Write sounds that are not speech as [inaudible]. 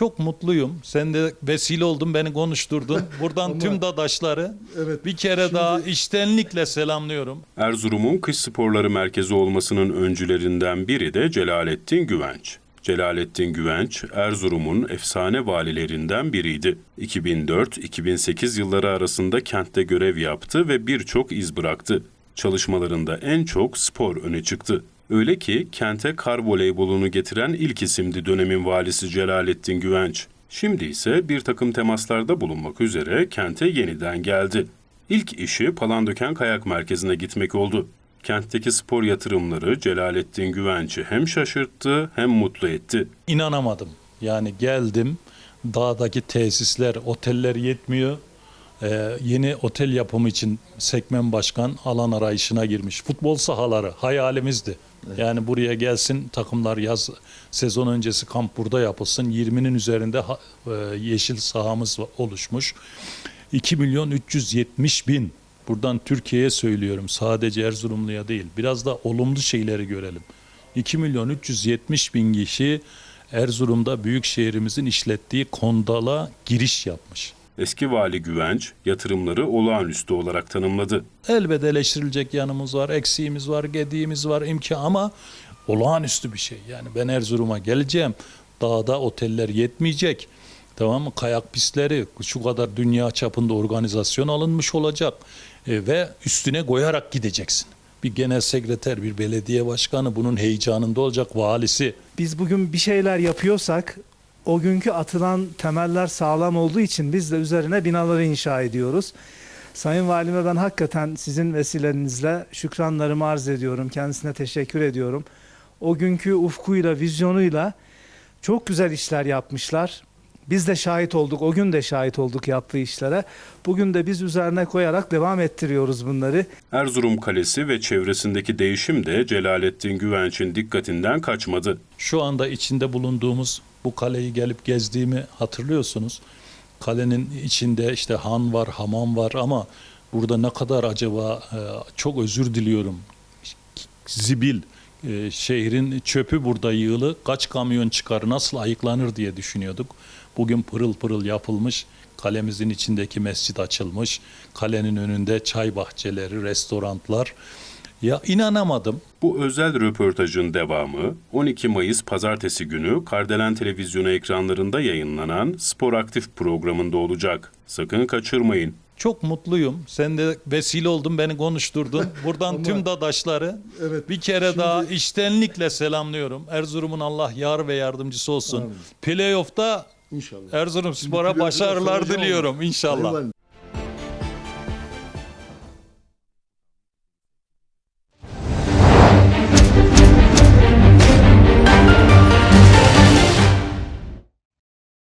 Çok mutluyum. Sen de vesile oldun, beni konuşturdun. [laughs] Buradan Ama- tüm dadaşları Evet, bir kere şimdi- daha içtenlikle selamlıyorum. Erzurum'un kış sporları merkezi olmasının öncülerinden biri de Celalettin Güvenç. Celalettin Güvenç, Erzurum'un efsane valilerinden biriydi. 2004-2008 yılları arasında kentte görev yaptı ve birçok iz bıraktı. Çalışmalarında en çok spor öne çıktı. Öyle ki kente kar voleybolunu getiren ilk isimdi dönemin valisi Celalettin Güvenç. Şimdi ise bir takım temaslarda bulunmak üzere kente yeniden geldi. İlk işi Palandöken Kayak Merkezi'ne gitmek oldu. Kentteki spor yatırımları Celalettin Güvenç'i hem şaşırttı hem mutlu etti. İnanamadım. Yani geldim, dağdaki tesisler, oteller yetmiyor. Ee, yeni otel yapımı için Sekmen Başkan alan arayışına girmiş. Futbol sahaları hayalimizdi. Yani buraya gelsin takımlar yaz sezon öncesi kamp burada yapılsın. 20'nin üzerinde ha- e, yeşil sahamız oluşmuş. 2 milyon 370 bin. Buradan Türkiye'ye söylüyorum. Sadece Erzurumlu'ya değil. Biraz da olumlu şeyleri görelim. 2 milyon 370 bin kişi Erzurum'da büyük şehrimizin işlettiği kondala giriş yapmış. Eski vali Güvenç yatırımları olağanüstü olarak tanımladı. Elbette eleştirilecek yanımız var, eksiğimiz var, gediğimiz var, imkan ama olağanüstü bir şey. Yani ben Erzurum'a geleceğim. Dağda oteller yetmeyecek. Tamam mı? Kayak pistleri şu kadar dünya çapında organizasyon alınmış olacak. E, ve üstüne koyarak gideceksin. Bir genel sekreter, bir belediye başkanı bunun heyecanında olacak, valisi. Biz bugün bir şeyler yapıyorsak o günkü atılan temeller sağlam olduğu için biz de üzerine binaları inşa ediyoruz. Sayın Valime ben hakikaten sizin vesilenizle şükranlarımı arz ediyorum. Kendisine teşekkür ediyorum. O günkü ufkuyla, vizyonuyla çok güzel işler yapmışlar. Biz de şahit olduk, o gün de şahit olduk yaptığı işlere. Bugün de biz üzerine koyarak devam ettiriyoruz bunları. Erzurum Kalesi ve çevresindeki değişim de Celalettin Güvenç'in dikkatinden kaçmadı. Şu anda içinde bulunduğumuz bu kaleyi gelip gezdiğimi hatırlıyorsunuz. Kalenin içinde işte han var, hamam var ama burada ne kadar acaba e, çok özür diliyorum. Zibil e, şehrin çöpü burada yığılı kaç kamyon çıkar nasıl ayıklanır diye düşünüyorduk. Bugün pırıl pırıl yapılmış. Kalemizin içindeki mescit açılmış. Kalenin önünde çay bahçeleri, restoranlar. Ya inanamadım. Bu özel röportajın devamı 12 Mayıs pazartesi günü Kardelen Televizyonu ekranlarında yayınlanan Spor Aktif programında olacak. Sakın kaçırmayın. Çok mutluyum. Sen de vesile oldun, beni konuşturdun. [laughs] Buradan Ama- tüm dadaşları Evet, bir kere şimdi- daha içtenlikle selamlıyorum. Erzurum'un Allah yar ve yardımcısı olsun. Playoff'ta İnşallah. Erzurum Spor'a başarılar diliyorum inşallah.